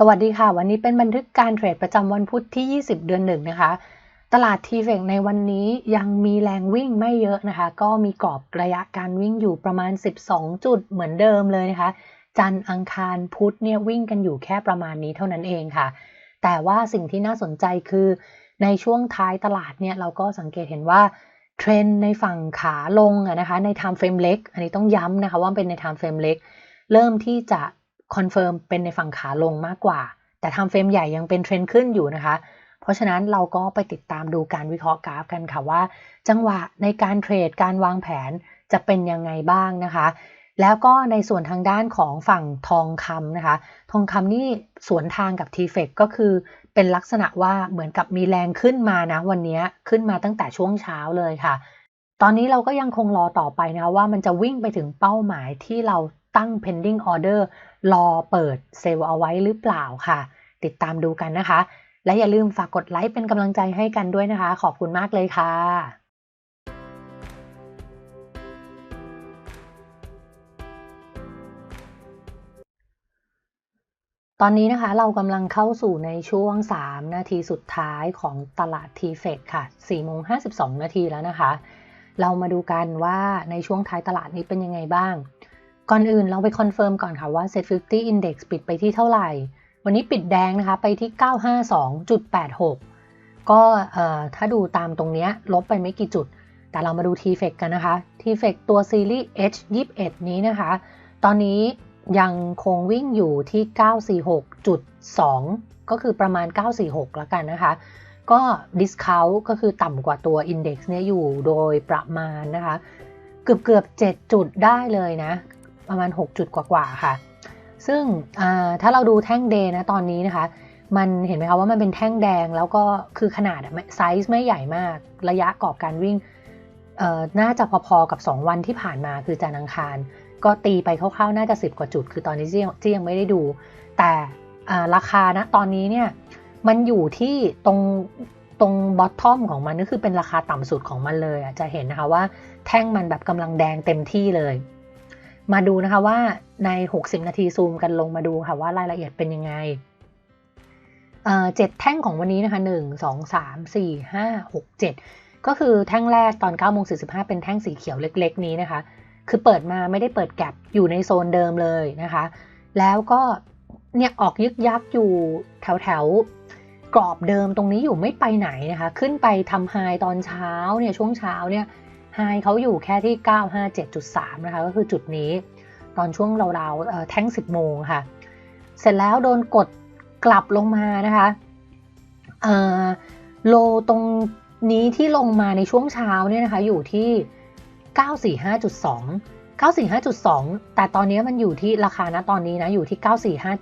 สวัสดีค่ะ วันนี้เป็นบันทึกการเทรดประจำวันพุธที่ 20 เดือนหนึ่งนะคะ ตลาดทีเฟกในวันนี้ยังมีแรงวิ่งไม่เยอะนะคะ ก็มีกรอบระยะการวิ่งอยู่ประมาณ 12 จุดเหมือนเดิมเลยนะคะ จันทร์อังคารพุธเนี่ยวิ่งกันอยู่แค่ประมาณนี้เท่านั้นเองค่ะ แต่ว่าสิ่งที่น่าสนใจคือในช่วงท้ายตลาดเนี่ยเราก็สังเกตเห็นว่าเทรนในฝั่งขาลงนะคะใน time frame เล็ก อันนี้ต้องย้ำนะคะว่าเป็นใน time frame เล็ก เริ่มที่จะ คอนเฟิร์มเป็นในฝั่งขาลงมากกว่า แต่ทำเฟรมใหญ่ยังเป็นเทรนด์ขึ้นอยู่นะคะ เพราะฉะนั้นเราก็ไปติดตามดูการวิเคราะห์กราฟกันค่ะว่า จังหวะในการเทรดการวางแผนจะเป็นยังไงบ้างนะคะ แล้วก็ในส่วนทางด้านของฝั่งทองคำนะคะ ทองคำนี่สวนทางกับ t f e c ก็คือเป็นลักษณะว่าเหมือนกับมีแรงขึ้นมานะ วันนี้ขึ้นมาตั้งแต่ช่วงเช้าเลยค่ะ ตอนนี้เราก็ยังคงรอต่อไปนะว่ามันจะวิ่งไปถึงเป้าหมายที่เราตั้ง pending order รอเปิดเซลล์เอาไว้หรือเปล่าค่ะ ติดตามดูกันนะคะ และอย่าลืมฝากกดไลค์เป็นกำลังใจให้กันด้วยนะคะ ขอบคุณมากเลยค่ะตอนนี้นะคะเรากำลังเข้าสู่ในช่วง 3 นาทีสุดท้ายของตลาด t f e c ค่ะ4โมง52 นาทีแล้วนะคะ เรามาดูกันว่าในช่วงท้ายตลาดนี้เป็นยังไงบ้าง ก่อนอื่นเราไปคอนเฟิร์มก่อนค่ะว่า Set 50 Index ปิดไปที่เท่าไหร่ วันนี้ปิดแดงนะคะไปที่ 952.86 ก็ถ้าดูตามตรงนี้ลบไปไม่กี่จุด แต่เรามาดู T-Fex กันนะคะ T-Fex ตัวซีรีส์ H21 นี้นะคะ ตอนนี้ยังคงวิ่งอยู่ที่ 946.2 ก็คือประมาณ 946 แล้วกันนะคะ ก็ discount ก็คือต่ำกว่าตัว index เนี่ยอยู่โดยประมาณนะคะ เกือบเกือบ7จุดได้เลยนะ ประมาณ 6 จุดกว่าๆค่ะ ซึ่งถ้าเราดูแท่งเดย์นะตอนนี้นะคะ มันเห็นไหมคะว่ามันเป็นแท่งแดงแล้วก็คือขนาดไซส์ไม่ใหญ่มาก ระยะกรอบการวิ่งน่าจะพอๆกับ 2 วันที่ผ่านมาคือจันทร์อังคาร ก็ตีไปคร่าวๆน่าจะ 10 กว่าจุด คือตอนนี้ที่ยังไม่ได้ดู แต่ราคานะตอนนี้เนี่ยมันอยู่ที่ตรงตรงบอททอมของมันก็คือเป็นราคาต่ำสุดของมันเลยจะเห็นนะคะว่าแท่งมันแบบกำลังแดงเต็มที่เลย มาดูนะคะว่าใน 60 นาทีซูมกันลงมาดูค่ะว่ารายละเอียดเป็นยังไงเจ็ดแท่งของวันนี้นะคะ1 2 3 4 5 6 7ก็คือแท่งแรกตอน9โมง45เป็นแท่งสีเขียวเล็ก ๆ นี้นะคะ คือเปิดมาไม่ได้เปิดแกลบอยู่ในโซนเดิมเลยนะคะ แล้วก็เนี่ยออกยึกยักอยู่แถวแถวกรอบเดิมตรงนี้อยู่ไม่ไปไหนนะคะ ขึ้นไปทำไฮตอนเช้าเนี่ยช่วงเช้าเนี่ย ไฮเขาอยู่แค่ที่ 957.3 นะคะ ก็คือจุดนี้ ตอนช่วงราวๆแท่ง 10 โมงค่ะ เสร็จแล้วโดนกดกลับลงมานะคะโลตรงนี้ที่ลงมาในช่วงเช้าเนี่ยนะคะ อยู่ที่ 945.2 945.2 แต่ตอนนี้มันอยู่ที่ราคานะตอนนี้นะอยู่ที่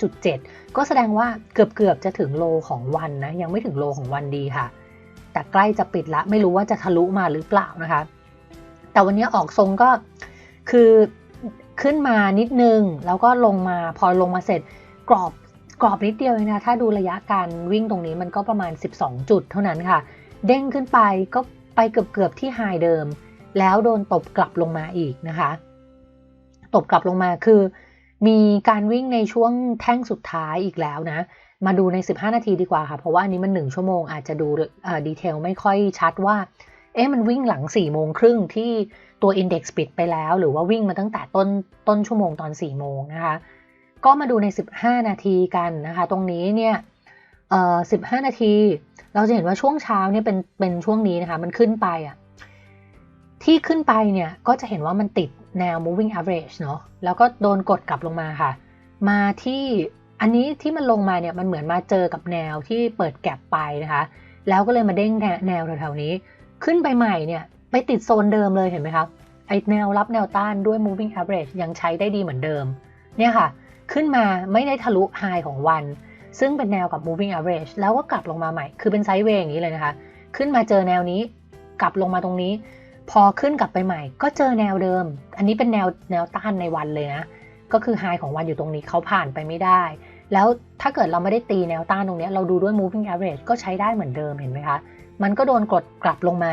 945.7 ก็แสดงว่าเกือบเกือบจะถึงโลของวันนะ ยังไม่ถึงโลของวันดีค่ะ แต่ใกล้จะปิดละ ไม่รู้ว่าจะทะลุมาหรือเปล่านะคะ แต่วันนี้ออกทรงก็คือขึ้นมานิดนึง แล้วก็ลงมาพอลงมาเสร็จกรอบกรอบนิดเดียวนะ ถ้าดูระยะการวิ่งตรงนี้มันก็ประมาณ 12 จุดเท่านั้นค่ะ เด้งขึ้นไปก็ไปเกือบเกือบที่ไฮเดิม แล้วโดนตบกลับลงมาอีกนะคะ ตบกลับลงมาคือ มีการวิ่งในช่วงแท่งสุดท้ายอีกแล้วนะ มาดูใน 15 นาทีดีกว่าค่ะ เพราะว่าอันนี้มัน 1 ชั่วโมงอาจจะดูดีเทลไม่ค่อยชัดว่า เอ๊ะมันวิ่งหลัง4ี่โมงครึ่งที่ตัว Index ปิดไปแล้ว หรือว่าวิ่งมาตั้งแต่ต้นต้นชั่วโมงตอน4ี่โมงนะคะก็มาดูใน 15 นาทีกันนะคะ ตรงนี้เนี่ยเอ่อ15นาที เราจะเห็นว่าช่วงเช้าเนี่ยเป็นเป็นช่วงนี้นะคะมันขึ้นไปอะ่ะที่ขึ้นไปเนี่ยก็จะเห็นว่ามันติดแนว moving average เนาะแล้วก็โดนกดกลับลงมาค่ะ มาที่อันนี้ที่มันลงมาเนี่ยมันเหมือนมาเจอกับแนวที่เปิดแก็บไปนะคะ แล้วก็เลยมาเด้งแนวแถวๆนี้ ขึ้นไปใหม่เนี่ย ไปติดโซนเดิมเลยเห็นไหมครับไอแนวรับแนวต้านด้วย moving average ยังใช้ได้ดีเหมือนเดิม เนี่ยค่ะ ขึ้นมาไม่ได้ทะลุไฮของวัน ซึ่งเป็นแนวกับ moving average แล้วก็กลับลงมาใหม่ คือเป็นไซด์เวย์อย่างนี้เลยนะคะ ขึ้นมาเจอแนวนี้ กลับลงมาตรงนี้ พอขึ้นกลับไปใหม่ ก็เจอแนวเดิม อันนี้เป็นแนวแนวต้านในวันเลยนะ ก็คือไฮของวันอยู่ตรงนี้เขาผ่านไปไม่ได้ แล้วถ้าเกิดเราไม่ได้ตีแนวต้านตรงนี้ เราดูด้วย moving average ก็ใช้ได้เหมือนเดิมเห็นไหมคะ มันก็โดนกดกลับลงมา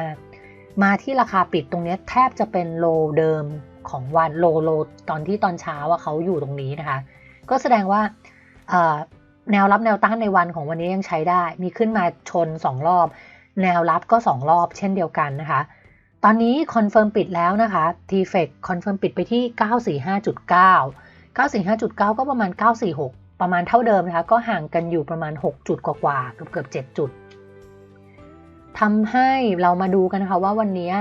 มาที่ราคาปิดตรงนี้แทบจะเป็นโลเดิมของวันโลโลตอนที่ตอนเช้าว่าเขาอยู่ตรงนี้นะคะ ก็แสดงว่าแนวรับแนวต้านในวันของวันนี้ยังใช้ได้ มีขึ้นมาชน 2 รอบ แนวรับก็ 2 รอบเช่นเดียวกันนะคะ ตอนนี้คอนเฟิร์มปิดแล้วนะคะ t f e c คอนเฟิร์มปิดไปที่ 945.9 945.9 ก็ประมาณ 946 ประมาณเท่าเดิมนะคะ ก็ห่างกันอยู่ประมาณ 6 จุดกว่าๆเกือบเกือบ7จุด ทำให้เรามาดูกันนะคะว่าวันนี้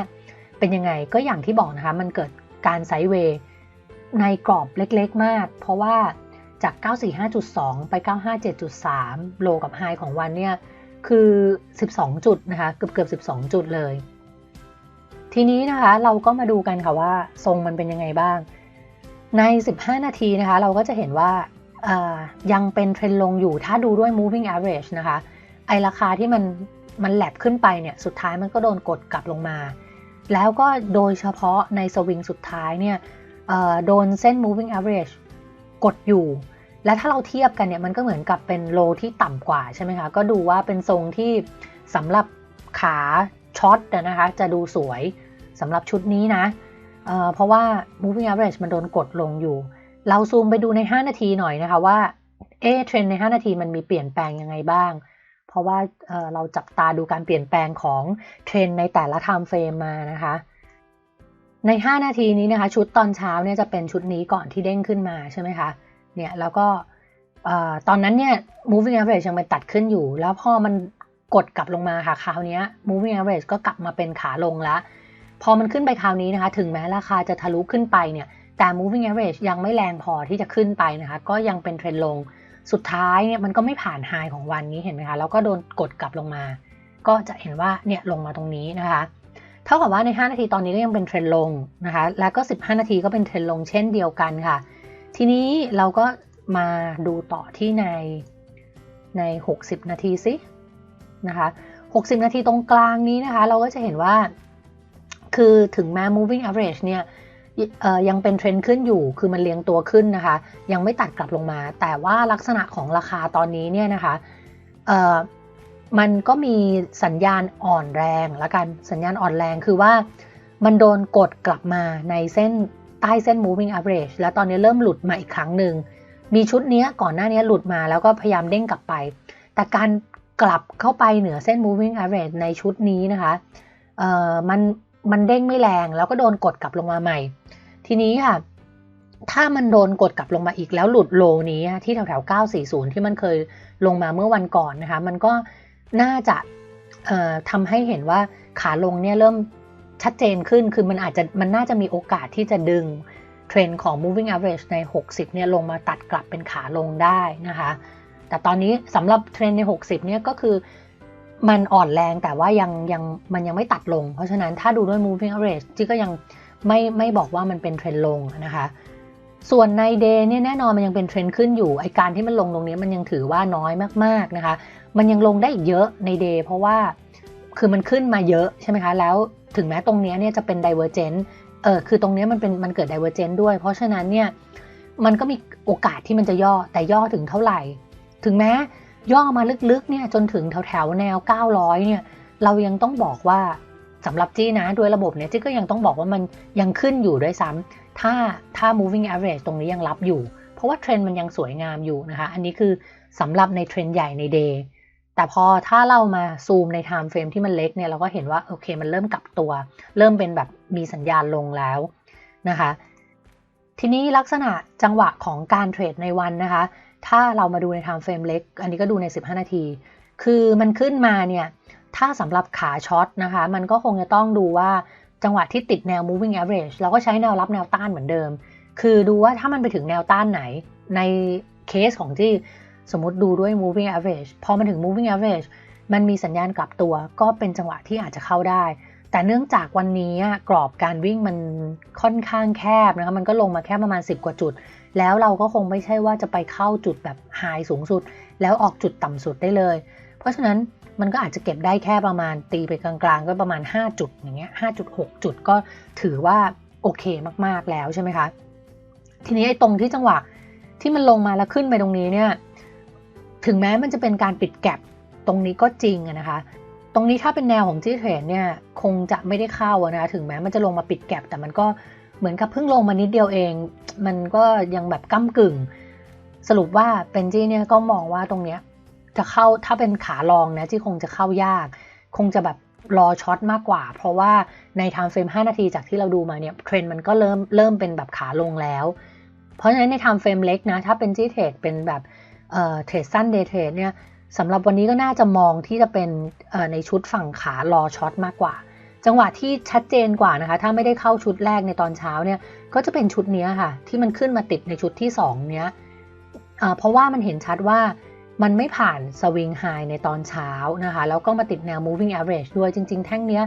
เป็นยังไงก็อย่างที่บอกนะคะ มันเกิดการไซด์เวย์ในกรอบเล็กๆมาก เพราะว่าจาก 945.2 ไป 957.3 โลกับไฮของวันเนี่ย คือ 12 จุดนะคะ เกือบเกือบ12 จุดเลย ทีนี้นะคะเราก็มาดูกันค่ะว่าทรงมันเป็นยังไงบ้าง ใน 15 นาทีนะคะ เราก็จะเห็นว่ายังเป็นเทรนลงอยู่ถ้าดูด้วย moving average นะคะ ไอราคาที่มัน มันแลบขึ้นไปเนี่ยสุดท้ายมันก็โดนกดกลับลงมา แล้วก็โดยเฉพาะในสวิงสุดท้ายเนี่ยโดนเส้น moving average กดอยู่ และถ้าเราเทียบกันเนี่ยมันก็เหมือนกับเป็นโลที่ต่ำกว่าใช่ไหมคะ ก็ดูว่าเป็นทรงที่สำหรับขาช็อตนะคะจะดูสวยสำหรับชุดนี้นะเเพราะว่า moving average มันโดนกดลงอยู่ เราซูมไปดูใน 5 นาทีหน่อยนะคะว่าเอเทรนใน 5 นาทีมันมีเปลี่ยนแปลงยังไงบ้าง เพราะว่าเเราจับตาดูการเปลี่ยนแปลงของเทรนในแต่ละ time frame มานะคะ ใน 5 นาทีนี้นะคะ ชุดตอนเช้าเนี่ยจะเป็นชุดนี้ก่อนที่เด้งขึ้นมาใช่ไหมคะเนี่ยแล้วก็ตอนนั้นเนี่ย moving average ยังเป็นตัดขึ้นอยู่ แล้วพอมันกดกลับลงมาค่ะคราวนี้ moving average ก็กลับมาเป็นขาลงแล้ว พอมันขึ้นไปคราวนี้นะคะ ถึงแม้ราคาจะทะลุขึ้นไปเนี่ยแต่ moving average ยังไม่แรงพอที่จะขึ้นไปนะคะ ก็ยังเป็นเทรนลง สุดท้ายเนี่ยมันก็ไม่ผ่านไฮของวันนี้เห็นไหมคะแล้วก็โดนกดกลับลงมา ก็จะเห็นว่าเนี่ยลงมาตรงนี้นะคะเท่ากับว่าใน 5 นาทีตอนนี้ก็ยังเป็นเทรนลงนะคะ แล้วก็ 15 นาทีก็เป็นเทรนลงเช่นเดียวกันค่ะ ทีนี้เราก็มาดูต่อที่ในใน 60 นาทีสินะคะ 60 นาทีตรงกลางนี้นะคะ เราก็จะเห็นว่า คือถึงแม้ moving average เนี่ย ยังเป็นเทรนด์ขึ้นอยู่ คือมันเลี้ยงตัวขึ้นนะคะ ยังไม่ตัดกลับลงมา แต่ว่าลักษณะของราคาตอนนี้เนี่ยนะคะมันก็มีสัญญาณอ่อนแรงละกัน สัญญาณอ่อนแรงคือว่ามันโดนกดกลับมาในเส้นใต้เส้น moving average แล้วตอนนี้เริ่มหลุดมาอีกครั้งหนึ่ง มีชุดนี้ก่อนหน้านี้หลุดมาแล้วก็พยายามเด้งกลับไป แต่การกลับเข้าไปเหนือเส้น moving average ในชุดนี้นะคะ เอ่อ มัน มันเด้งไม่แรงแล้วก็โดนกดกลับลงมาใหม่ ทีนี้ค่ะ ถ้ามันโดนกดกลับลงมาอีกแล้วหลุดโลนี้ที่แถวแถว940 ที่มันเคยลงมาเมื่อวันก่อนนะคะ มันก็น่าจะทำให้เห็นว่าขาลงเนี่ยเริ่มชัดเจนขึ้น คือมันอาจจะมันน่าจะมีโอกาสที่จะดึงเทรนด์ของ moving average ใน 60 เนี่ยลงมาตัดกลับเป็นขาลงได้นะคะ แต่ตอนนี้สำหรับเทรนด์ใน 60 เนี่ยก็คือ มันอ่อนแรงแต่ว่ายังยังมันยังไม่ตัดลง เพราะฉะนั้นถ้าดูด้วย moving average ที่ก็ยังไม่ไม่บอกว่ามันเป็นเทรนด์ลงนะคะ ส่วนในเดย์เนี่ยแน่นอนมันยังเป็นเทรนด์ขึ้นอยู่ไอการที่มันลงตรงนี้มันยังถือว่าน้อยมากๆนะคะ มันยังลงได้อีกเยอะในเดย์เพราะว่าคือมันขึ้นมาเยอะใช่ไหมคะแล้วถึงแม้ตรงนี้เนี่ยจะเป็น divergent เออคือตรงนี้มันเป็นมันเกิด divergent ด้วย เพราะฉะนั้นเนี่ยมันก็มีโอกาสที่มันจะย่อแต่ย่อถึงเท่าไหร่ ถึงแม้ ย่อมาลึกๆเนี่ยจนถึงแถวๆแนว 900 เนี่ยเรายังต้องบอกว่าสำหรับจี้นะด้วยระบบเนี่ยจี้ก็ยังต้องบอกว่ามันยังขึ้นอยู่ด้วยซ้ำถ้าถ้า moving average ตรงนี้ยังรับอยู่ เพราะว่าเทรนด์มันยังสวยงามอยู่นะคะ อันนี้คือสำหรับในเทรนด์ใหญ่ในเดย์แต่พอถ้าเรามาซูมในไทม์เฟรมที่มันเล็กเนี่ยเราก็เห็นว่าโอเคมันเริ่มกลับตัว เริ่มเป็นแบบมีสัญญาณลงแล้วนะคะ ทีนี้ลักษณะจังหวะของการเทรดในวันนะคะ ถ้าเรามาดูในไทม์เฟรมเล็ก อันนี้ก็ดูใน 15 นาที คือมันขึ้นมาเนี่ย ถ้าสำหรับขาช็อตนะคะ มันก็คงจะต้องดูว่าจังหวะที่ติดแนว moving average เราก็ใช้แนวรับแนวต้านเหมือนเดิม คือดูว่าถ้ามันไปถึงแนวต้านไหน ในเคสของที่สมมติดูด้วย moving average พอมันถึง moving average มันมีสัญญาณกลับตัว ก็เป็นจังหวะที่อาจจะเข้าได้ แต่เนื่องจากวันนี้กรอบการวิ่งมันค่อนข้างแคบนะคะมันก็ลงมาแค่ประมาณ 10 กว่าจุด แล้วเราก็คงไม่ใช่ว่าจะไปเข้าจุดแบบไฮสูงสุด แล้วออกจุดต่ำสุดได้เลย เพราะฉะนั้นมันก็อาจจะเก็บได้แค่ประมาณตีไปกลางๆ ก็ประมาณ 5 จุดอย่างเงี้ย5.6 จุดก็ถือว่าโอเคมากๆแล้วใช่ไหมคะ ทีนี้ไอ้ตรงที่จังหวะที่มันลงมาแล้วขึ้นไปตรงนี้เนี่ย ถึงแม้มันจะเป็นการปิดแก็บตรงนี้ก็จริงนะคะ ตรงนี้ถ้าเป็นแนวของจีเทรนเนี่ยคงจะไม่ได้เข้านะ ถึงแม้มันจะลงมาปิดแก็บแต่มันก็เหมือนกับเพิ่งลงมานิดเดียวเอง มันก็ยังแบบก้ากึ่ง สรุปว่าเป็นจี้เนี่ยก็มองว่าตรงเนี้ยจะเข้าถ้าเป็นขาลองนะที่คงจะเข้ายาก คงจะแบบรอช็อตมากกว่า เพราะว่าในไทม์เฟรม5 นาทีจากที่เราดูมาเนี่ยเทรนด์มันก็เริ่มเริ่มเป็นแบบขาลงแล้ว เพราะฉะนั้นในไทม์เฟรมเล็กนะถ้าเป็นจี้เทรดเป็นแบบเทรดสั้นเดย์เทรดเนี่ย สำหรับวันนี้ก็น่าจะมองที่จะเป็นในชุดฝั่งขารอช็อตมากกว่า จังหวะที่ชัดเจนกว่านะคะ ถ้าไม่ได้เข้าชุดแรกในตอนเช้าเนี่ย ก็จะเป็นชุดนี้ค่ะ ที่มันขึ้นมาติดในชุดที่ 2 เนี้ยเพราะว่ามันเห็นชัดว่ามันไม่ผ่านสวิงไฮในตอนเช้านะคะ แล้วก็มาติดแนว moving average ด้วยจริง ๆ แท่งเนี้ย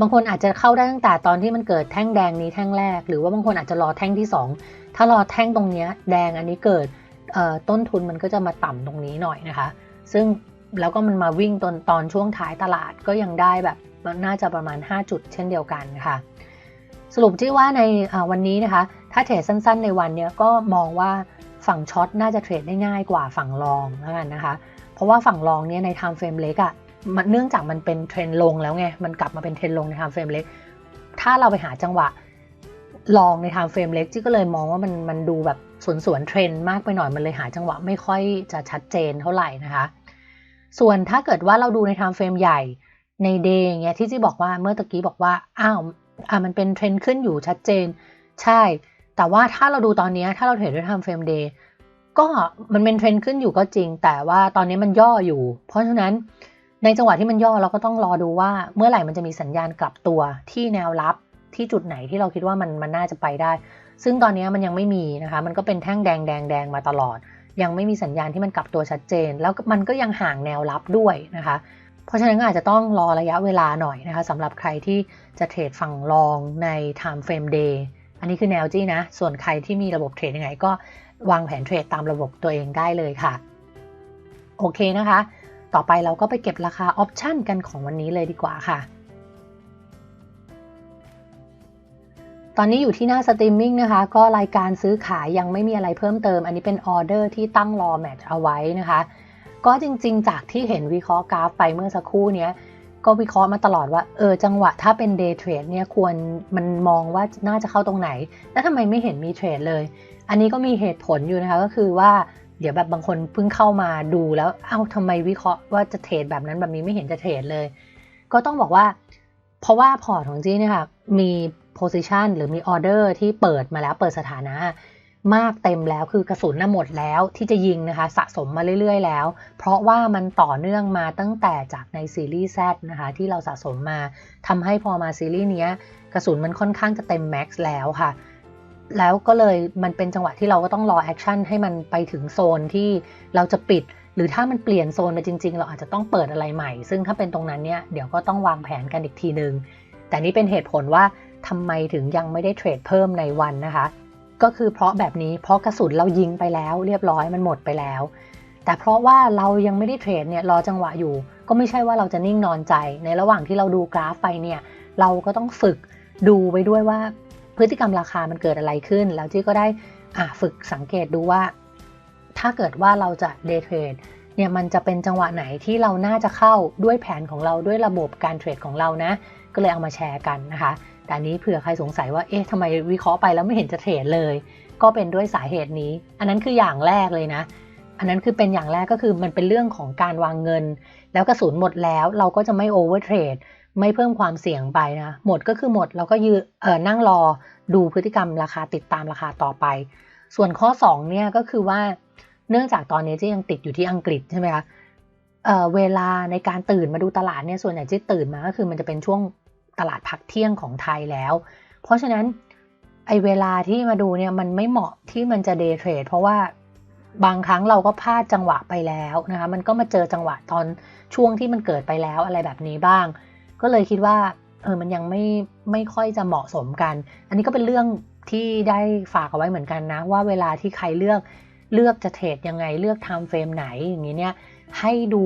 บางคนอาจจะเข้าได้ตั้งแต่ตอนที่มันเกิดแท่งแดงนี้แท่งแรก หรือว่าบางคนอาจจะรอแท่งที่ 2 ถ้ารอแท่งตรงนี้แดงอันนี้เกิดต้นทุนมันก็จะมาต่ำตรงนี้หน่อยนะคะ ซึ่งแล้วก็มันมาวิ่งตอนตอนช่วงท้ายตลาดก็ยังได้แบบน่าจะประมาณ 5 จุดเช่นเดียวกันค่ะ สรุปที่ว่าในวันนี้นะคะ ถ้าเทรดสั้นๆในวันนี้ก็มองว่าฝั่งช็อตน่าจะเทรดได้ง่ายกว่าฝั่งลองแล้วกันนะคะ เพราะว่าฝั่งลองเนี่ยในไทม์เฟรมเล็กอะ่ะมันเนื่องจากมันเป็นเทรนลงแล้วไง มันกลับมาเป็นเทรนลงในไทม์เฟรมเล็ก ถ้าเราไปหาจังหวะ ลองในไทม์เฟรมเล็กที่ก็เลยมองว่ามันมันดูแบบสวนสวนเทรนมากไปหน่อยมันเลยหาจังหวะไม่ค่อยจะชัดเจนเท่าไหร่นะคะ ส่วนถ้าเกิดว่าเราดูในไทม์เฟรมใหญ่ในเดย์เงี้ยที่จีบอกว่าเมื่อตะกี้บอกว่าอ้าวอ่ามันเป็นเทรนขึ้นอยู่ชัดเจน ใช่ แต่ว่าถ้าเราดูตอนนี้ถ้าเราเทรดด้วยไทม์เฟรมเดย์ก็มันเป็นเทรนขึ้นอยู่ก็จริง แต่ว่าตอนนี้มันย่ออยู่ เพราะฉะนั้นในจังหวะที่มันย่อเราก็ต้องรอดูว่าเมื่อไหร่มันจะมีสัญญาณกลับตัวที่แนวรับ ที่จุดไหนที่เราคิดว่ามันมันน่าจะไปได้ ซึ่งตอนนี้มันยังไม่มีนะคะ มันก็เป็นแท่งแดงแดงแดงมาตลอด ยังไม่มีสัญญาณที่มันกลับตัวชัดเจน แล้วมันก็ยังห่างแนวรับด้วยนะคะ เพราะฉะนั้นก็อาจจะต้องรอระยะเวลาหน่อยนะคะสำหรับใครที่จะเทรดฝั่งรองใน time frame day อันนี้คือแนวจี้นะ ส่วนใครที่มีระบบเทรดยังไงก็วางแผนเทรดตามระบบตัวเองได้เลยค่ะ โอเคนะคะ ต่อไปเราก็ไปเก็บราคาออปชันกันของวันนี้เลยดีกว่าค่ะ ตอนนี้อยู่ที่หน้าสตรีมมิ่งนะคะ ก็รายการซื้อขายยังไม่มีอะไรเพิ่มเติม อันนี้เป็นออเดอร์ที่ตั้งรอแมทเอาไว้นะคะ ก็จริง ๆ จากที่เห็นวิเคราะห์กราฟไปเมื่อสักครู่นี้ก็วิเคราะห์มาตลอดว่าเออจังหวะถ้าเป็นเดย์เทรดเนี่ยควรมันมองว่าน่าจะเข้าตรงไหน แล้วทำไมไม่เห็นมีเทรดเลย อันนี้ก็มีเหตุผลอยู่นะคะก็คือว่าเดี๋ยวแบบบางคนเพิ่งเข้ามาดูแล้วเอ้าทำไมวิเคราะห์ว่าจะเทรดแบบนั้นแบบนี้ไม่เห็นจะเทรดเลย ก็ต้องบอกว่า เพราะว่าพอร์ตของจีเนี่ยค่ะมี โพซิชันหรือมีออเดอร์ที่เปิดมาแล้วเปิดสถานะมากเต็มแล้วคือกระสุนน่ะหมดแล้วที่จะยิงนะคะ สะสมมาเรื่อยๆแล้ว เพราะว่ามันต่อเนื่องมาตั้งแต่จากในซีรีส์ Z นะคะ ที่เราสะสมมาทำให้พอมาซีรีส์นี้กระสุนมันค่อนข้างจะเต็มแม็กซ์แล้วค่ะ แล้วก็เลยมันเป็นจังหวะที่เราก็ต้องรอแอคชั่นให้มันไปถึงโซนที่เราจะปิด หรือถ้ามันเปลี่ยนโซนไปจริง ๆ เราอาจจะต้องเปิดอะไรใหม่ ซึ่งถ้าเป็นตรงนั้นเนี่ยเดี๋ยวก็ต้องวางแผนกันอีกทีนึงแต่นี่เป็นเหตุผลว่า ทำไมถึงยังไม่ได้เทรดเพิ่มในวันนะคะ ก็คือเพราะแบบนี้เพราะกระสุนเรายิงไปแล้ว เรียบร้อยมันหมดไปแล้ว แต่เพราะว่าเรายังไม่ได้เทรดเนี่ยรอจังหวะอยู่ ก็ไม่ใช่ว่าเราจะนิ่งนอนใจ ในระหว่างที่เราดูกราฟไปเนี่ยเราก็ต้องฝึกดูไปด้วยว่าพฤติกรรมราคามันเกิดอะไรขึ้น แล้วจี้ก็ได้ฝึกสังเกตดูว่า ถ้าเกิดว่าเราจะเดย์เทรดเนี่ยมันจะเป็นจังหวะไหนที่เราน่าจะเข้าด้วยแผนของเราด้วยระบบการเทรดของเรานะ ก็เลยเอามาแชร์กันนะคะ แต่นี้เผื่อใครสงสัยว่าเอ๊ะทำไมวิเคราะห์ไปแล้วไม่เห็นจะเทรดเลย ก็เป็นด้วยสาเหตุนี้ อันนั้นคืออย่างแรกเลยนะ อันนั้นคือเป็นอย่างแรกก็คือมันเป็นเรื่องของการวางเงิน แล้วกระสุนหมดแล้วเราก็จะไม่โอเวอร์เทรดไม่เพิ่มความเสี่ยงไปนะ หมดก็คือหมดเราก็ยืเออนั่งรอดูพฤติกรรมราคาติดตามราคาต่อไป ส่วนข้อ2เนี่ยก็คือว่าเนื่องจากตอนนี้ที่ยังติดอยู่ที่อังกฤษใช่ไหมคะเเวลาในการตื่นมาดูตลาดเนี่ยส่วนใหญ่ที่ตื่นมาก็คือมันจะเป็นช่วง ตลาดพักเที่ยงของไทยแล้ว เพราะฉะนั้นไอเวลาที่มาดูเนี่ยมันไม่เหมาะที่มันจะเดย์เทรดเพราะว่าบางครั้งเราก็พลาดจังหวะไปแล้วนะคะมันก็มาเจอจังหวะตอนช่วงที่มันเกิดไปแล้วอะไรแบบนี้บ้าง ก็เลยคิดว่าเออมันยังไม่ไม่ค่อยจะเหมาะสมกัน อันนี้ก็เป็นเรื่องที่ได้ฝากเอาไว้เหมือนกันนะ ว่าเวลาที่ใครเลือกเลือกจะเทรดยังไงเลือกทม์เฟรมไหนอย่างนี้เนี่ยให้ดู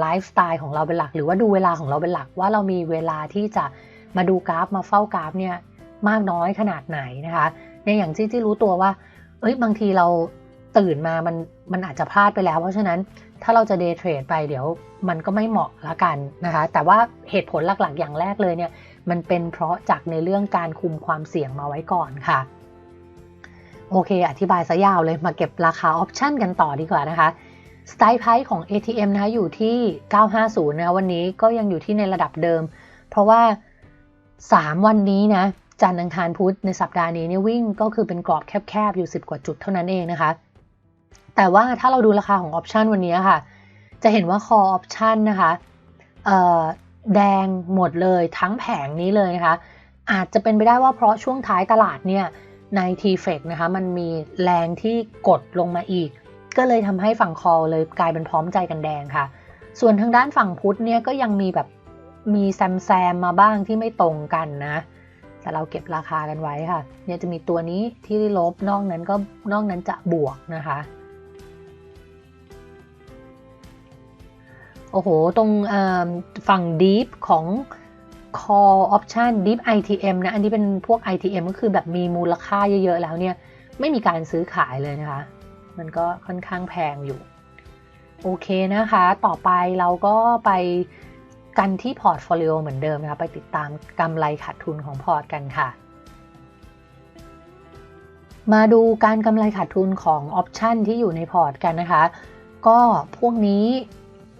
ไลฟ์สไตล์ของเราเป็นหลัก หรือว่าดูเวลาของเราเป็นหลัก ว่าเรามีเวลาที่จะมาดูกราฟมาเฝ้ากราฟเนี่ยมากน้อยขนาดไหนนะคะในอย่างที่ที่รู้ตัวว่า เอ้ยบางทีเราตื่นมามันมันอาจจะพลาดไปแล้ว เพราะฉะนั้นถ้าเราจะเดย์เทรดไปเดี๋ยวมันก็ไม่เหมาะละกันนะคะ แต่ว่าเหตุผลหลักๆ อย่างแรกเลยเนี่ย มันเป็นเพราะจากในเรื่องการคุมความเสี่ยงมาไว้ก่อนค่ะ โอเค อธิบายซะยาวเลยมาเก็บราคาออปชันกันต่อดีกว่านะคะ สไตล์ไพของ ATM นะคะอยู่ที่ 950 นะวันนี้ก็ยังอยู่ที่ในระดับเดิม เพราะว่า 3 วันนี้นะ จันทร์อังคารพุธในสัปดาห์นี้เนี่ยวิ่งก็คือเป็นกรอบแคบๆ อยู่ 10 กว่าจุดเท่านั้นเองนะคะ แต่ว่าถ้าเราดูราคาของออปชันวันนี้ค่ะ จะเห็นว่าคอออปชันนะคะแดงหมดเลยทั้งแผงนี้เลยนะคะ อาจจะเป็นไปได้ว่าเพราะช่วงท้ายตลาดเนี่ยใน t f e c นะคะมันมีแรงที่กดลงมาอีก ก็เลยทำให้ฝั่งคอเลยกลายเป็นพร้อมใจกันแดงค่ะ ส่วนทางด้านฝั่งพุทธเนี่ยก็ยังมีแบบมีแซมแซมมาบ้างที่ไม่ตรงกันนะ แต่เราเก็บราคากันไว้ค่ะ เนี่ยจะมีตัวนี้ที่ลบนอกนั้นก็นอกนั้นจะบวกนะคะโอ้โห ตรงฝั่ง Deep ของ Call Option Deep ITM นะ อันนี้เป็นพวก ITM ก็คือแบบมีมูลค่าเยอะ ๆ แล้วเนี่ย ไม่มีการซื้อขายเลยนะคะ มันก็ค่อนข้างแพงอยู่ โอเคนะคะ ต่อไปเราก็ไปกันที่พอร์ตโฟลิโอเหมือนเดิมนะคะ ไปติดตามกำไรขาดทุนของพอร์ตกันค่ะ มาดูการกำไรขาดทุนของออปชันที่อยู่ในพอร์ตกันนะคะ ก็พวกนี้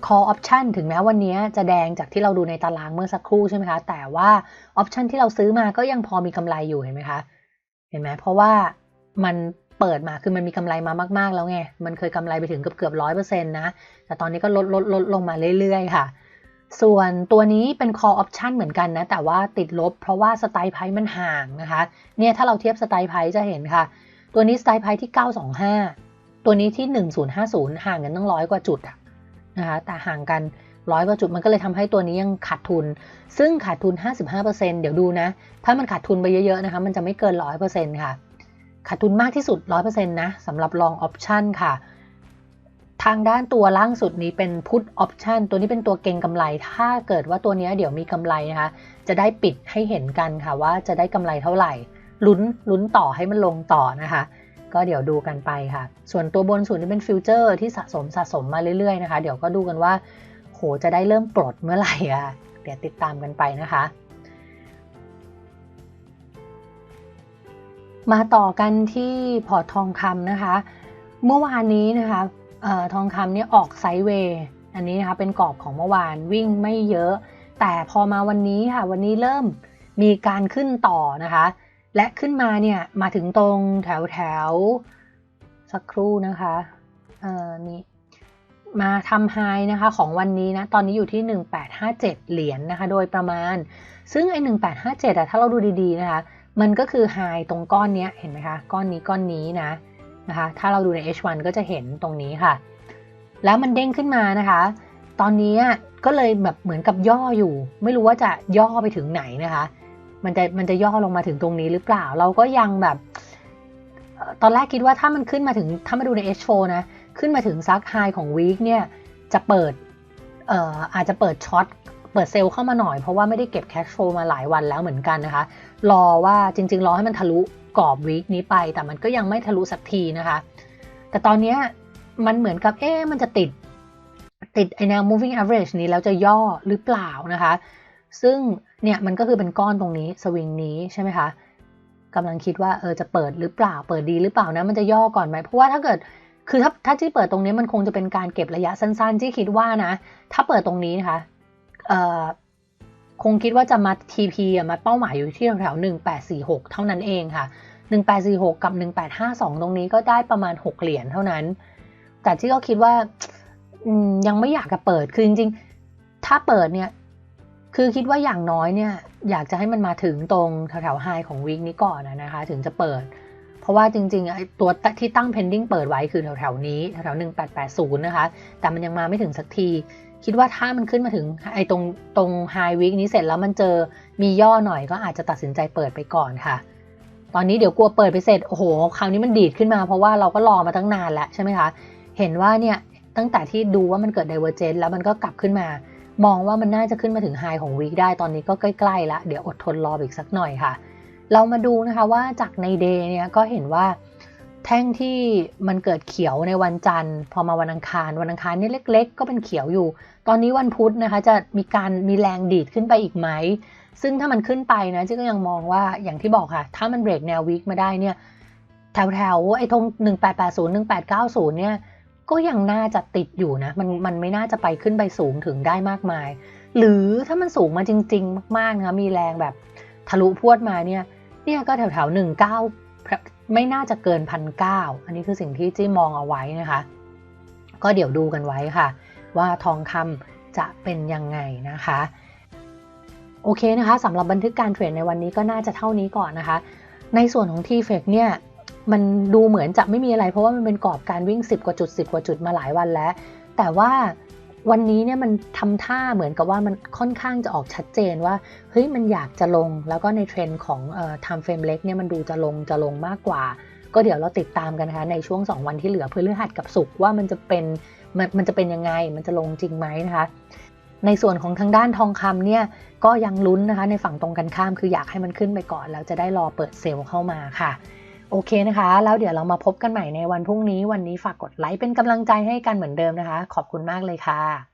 call option ถึงแม้วันนี้จะแดงจากที่เราดูในตารางเมื่อสักครู่ใช่ไหมคะ แต่ว่า option ที่เราซื้อมาก็ยังพอมีกำไรอยู่เห็นไหมคะ เห็นไหมเพราะว่ามัน เปิดมาคือมันมีกำไรมามาก ๆ แล้วไง มันเคยกำไรไปถึงเกือบเกือบร้อยเปอร์เซ็นต์นะ แต่ตอนนี้ก็ลดลดลดลงมาเรื่อย ๆ ค่ะ ส่วนตัวนี้เป็น call option เหมือนกันนะ แต่ว่าติดลบเพราะว่าสไตล์ไพมันห่างนะคะ เนี่ยถ้าเราเทียบสไตล์ไพจะเห็นค่ะ ตัวนี้สไตล์ไพที่ 925 ตัวนี้ที่ 1050 ห่างกันตั้งร้อยกว่าจุดอะนะคะ แต่ห่างกันร้อยกว่าจุดมันก็เลยทำให้ตัวนี้ยังขาดทุน ซึ่งขาดทุน 55%เดี๋ยวดูนะ ถ้ามันขาดทุนไปเยอะๆนะคะ มันจะไม่เกิน 100%ค่ะ ขาดทุนมากที่สุด 100%นะสำหรับลองออปชันค่ะ ทางด้านตัวล่างสุดนี้เป็นพุทออปชันตัวนี้เป็นตัวเก่งกำไร ถ้าเกิดว่าตัวนี้เดี๋ยวมีกำไรนะคะ จะได้ปิดให้เห็นกันค่ะว่าจะได้กำไรเท่าไหร่ ลุ้นลุ้นต่อให้มันลงต่อนะคะ ก็เดี๋ยวดูกันไปค่ะ ส่วนตัวบนสุดนี่เป็นฟิวเจอร์ที่สะสมสะสมมาเรื่อยๆนะคะ เดี๋ยวก็ดูกันว่า โหจะได้เริ่มปลดเมื่อไหร่อะเดี๋ยวติดตามกันไปนะคะ มาต่อกันที่พอร์ตทองคำนะคะ เมื่อวานนี้นะคะออทองคำเนี่ยออกไซด์เวย์อันนี้นะคะเป็นกรอบของเมื่อวานวิ่งไม่เยอะ แต่พอมาวันนี้ค่ะวันนี้เริ่มมีการขึ้นต่อนะคะ และขึ้นมาเนี่ยมาถึงตรงแถวแถวสักครู่นะคะเอ่อนี่มาทำไฮนะคะของวันนี้นะ ตอนนี้อยู่ที่ 1857 เหรียญนนะคะ โดยประมาณ ซึ่งไอ้1857อะถ้าเราดูดีๆนะคะ มันก็คือไฮตรงก้อนนี้เห็นไหมคะก้อนนี้ก้อนนี้นะนะคะถ้าเราดูใน H1 ก็จะเห็นตรงนี้ค่ะ แล้วมันเด้งขึ้นมานะคะ ตอนนี้ก็เลยแบบเหมือนกับย่ออยู่ ไม่รู้ว่าจะย่อไปถึงไหนนะคะ มันจะมันจะย่อลงมาถึงตรงนี้หรือเปล่า เราก็ยังแบบตอนแรกคิดว่าถ้ามันขึ้นมาถึงถ้ามาดูใน H4 นะ ขึ้นมาถึงซักไฮของวีคเนี่ยจะเปิดเอ่ออาจจะเปิดช็อตเปิดเซลล์เข้ามาหน่อยเพราะว่าไม่ได้เก็บแคชโฟมาหลายวันแล้วเหมือนกันนะคะ รอว่าจริง ๆ รอให้มันทะลุกรอบวีคนี้ไป แต่มันก็ยังไม่ทะลุสักทีนะคะ แต่ตอนนี้มันเหมือนกับเอ๊ะมันจะติด ติดไอแนว moving average นี้แล้วจะย่อหรือเปล่านะคะ ซึ่งเนี่ยมันก็คือเป็นก้อนตรงนี้สวิงนี้ใช่ไหมคะกำลังคิดว่าเออจะเปิดหรือเปล่าเปิดดีหรือเปล่านะมันจะย่อก่อนไหมเพราะว่าถ้าเกิดคือถ้าถ้าที่เปิดตรงนี้มันคงจะเป็นการเก็บระยะสั้นๆที่คิดว่านะ ถ้าเปิดตรงนี้นะคะเอ่อ คงคิดว่าจะมา TP อะมาเป้าหมายอยู่ที่แถวหนึ่งแปดสี่หกเท่านั้นเองค่ะหนึ่งแปดสี่หกกับหนึ่งแปดห้าสองตรงนี้ก็ได้ประมาณหกเหรียญเท่านั้น แต่ที่ก็คิดว่ายังไม่อยากจะเปิด คือจริงๆ ถ้าเปิดเนี่ย คือคิดว่าอย่างน้อยเนี่ย อยากจะให้มันมาถึงตรงแถวๆไฮของวีคนี้ก่อนนะคะ ถึงจะเปิด เพราะว่าจริงๆ ตัวที่ตั้ง pending เปิดไว้คือแถวๆนี้ แถวๆหนึ่งแปดแปดศูนย์นะคะ แต่มันยังมาไม่ถึงสักที คิดว่าถ้ามันขึ้นมาถึงไอ้ตรงตรงไฮวีคนี้เสร็จแล้วมันเจอมีย่อหน่อยก็อาจจะตัดสินใจเปิดไปก่อนค่ะ ตอนนี้เดี๋ยวกลัวเปิดไปเสร็จโอ้โหคราวนี้มันดีดขึ้นมาเพราะว่าเราก็รอมาตั้งนานแล้วใช่ไหมคะเห็นว่าเนี่ยตั้งแต่ที่ดูว่ามันเกิด divergence แล้วมันก็กลับขึ้นมา มองว่ามันน่าจะขึ้นมาถึงไฮของวีคได้ตอนนี้ก็ใกล้ๆละเดี๋ยวอดทนรออีกสักหน่อยค่ะ เรามาดูนะคะว่าจากในเดย์เนี่ยก็เห็นว่า แท่งที่มันเกิดเขียวในวันจันทร์ พอมาวันอังคาร วันอังคารนี่เล็ก ๆ ก็เป็นเขียวอยู่ ตอนนี้วันพุธนะคะ จะมีการมีแรงดีดขึ้นไปอีกไหม ซึ่งถ้ามันขึ้นไปนะจิ๊ก็ยังมองว่าอย่างที่บอกค่ะ ถ้ามันเบรกแนววีคมาได้เนี่ย แถวๆไอ้ธง1880 1890 เนี่ย ก็ยังน่าจะติดอยู่นะ มันมันไม่น่าจะไปขึ้นไปสูงถึงได้มากมาย หรือถ้ามันสูงมาจริง ๆ มากๆนะคะมีแรงแบบทะลุพวดมาเนี่ย เนี่ยก็แถวแถวหนึ่งเก้า ไม่น่าจะเกินพันเก้าอันนี้คือสิ่งที่จี้มองเอาไว้นะคะ ก็เดี๋ยวดูกันไว้ค่ะ ว่าทองคำจะเป็นยังไงนะคะโอเคนะคะสำหรับบันทึกการเทรดในวันนี้ก็น่าจะเท่านี้ก่อนนะคะ ในส่วนของ t f e c เนี่ยมันดูเหมือนจะไม่มีอะไรเพราะว่ามันเป็นกรอบการวิ่ง 10 กว่าจุด 10 กว่าจุดมาหลายวันแล้ว แต่ว่า วันนี้เนี่ยมันทำท่าเหมือนกับว่ามันค่อนข้างจะออกชัดเจนว่าเฮ้ยมันอยากจะลงแล้วก็ในเทรนด์ของเอ่อ time frame เล็กเนี่ยมันดูจะลงจะลงมากกว่า ก็เดี๋ยวเราติดตามกันนะคะในช่วง 2 วันที่เหลือพฤหัสกับศุกร์ว่ามันจะเป็นมันมันจะเป็นยังไงมันจะลงจริงไหมนะคะในส่วนของทางด้านทองคำเนี่ยก็ยังลุ้นนะคะในฝั่งตรงกันข้ามคืออยากให้มันขึ้นไปก่อนแล้วจะได้รอเปิดเซลล์เข้ามาค่ะ โอเคนะคะ แล้วเดี๋ยวเรามาพบกันใหม่ในวันพรุ่งนี้ วันนี้ฝากกดไลค์เป็นกำลังใจให้กันเหมือนเดิมนะคะ ขอบคุณมากเลยค่ะ